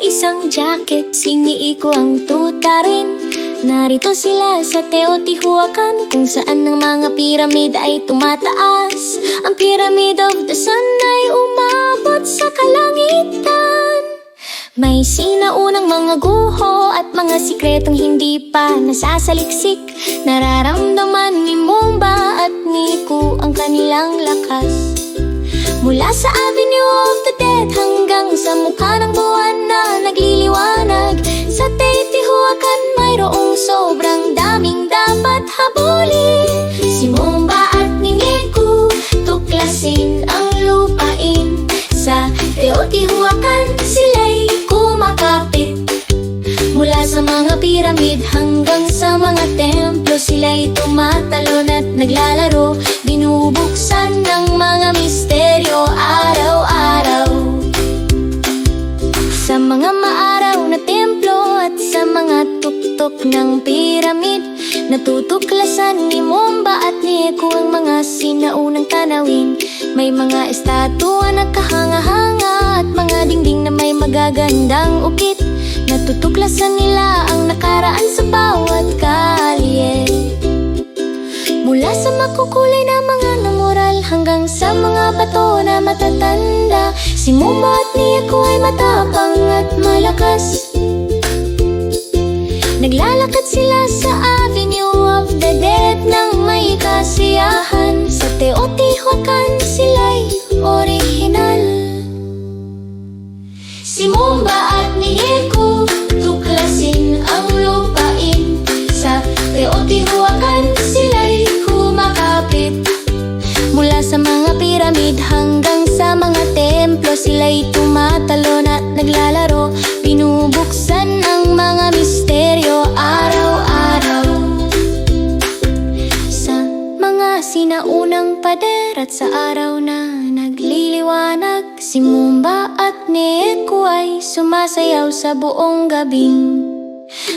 isang jacket. Siniiko ang tuta rin. Narito sila sa Teotihuacan Kung saan ang mga piramid ay tumataas. Ang Pyramid of the Sun ay umabot sa kalangitan. May sinaunang mga guho at mga sikretong hindi pa nasasaliksik. Nararamdaman ni Mumba at Niku ang kanilang lakas Mula sa Avenue of the Dead hanggang sa mukha ng buwan na nagliliwanag. Sa Teotihuacan mayroong sobrang daming dapat habulin. Si Mumba at ni Niku tuklasin ang lupain. Sa Teotihuacan sila'y kumakapit. Mula sa mga piramid hanggang sa mga templo Sila'y tumatalon at naglalaro mga tuktok ng piramid Natutuklasan ni Mumba at ni Eku ang mga sinaunang tanawin. May mga estatwa na kahanga-hanga at mga dingding na may magagandang ukit Natutuklasan nila ang nakaraan sa bawat kalye. Mula sa makukulay na mga namural hanggang sa mga bato na matatanda Si Mumba at ni Eku ay matapang at malakas Naglalakad sila sa Avenue of the Dead Nang may kasiyahan. Sa Teotihuacan sila'y original Si Mumba at ni Eku tuklasin ang lupain. Sa Teotihuacan sila'y kumakapit Mula sa mga piramid hanggang sa mga templo Sila'y tumatalon at naglalaro. Binubuksan ang mga misteryo sinaunang pader at sa araw na nagliliwanag Si Mumba at Neko ay sumasayaw sa buong gabing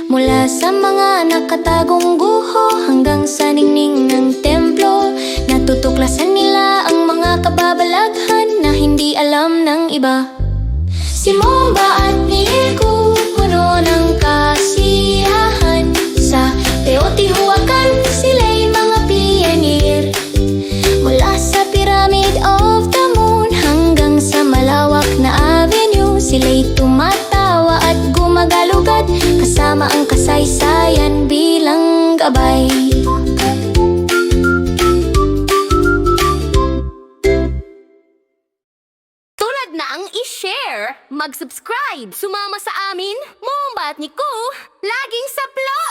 Mula sa mga nakatagong guho hanggang sa ningning ng templo Natutuklasan nila ang mga kababalaghan na hindi alam ng iba. Si Mumba at Nico puno ng ang kasaysayan bilang gabay Tulad na ang i-share, mag-subscribe, sumama sa amin, Mombat ni Ku, laging sa plus!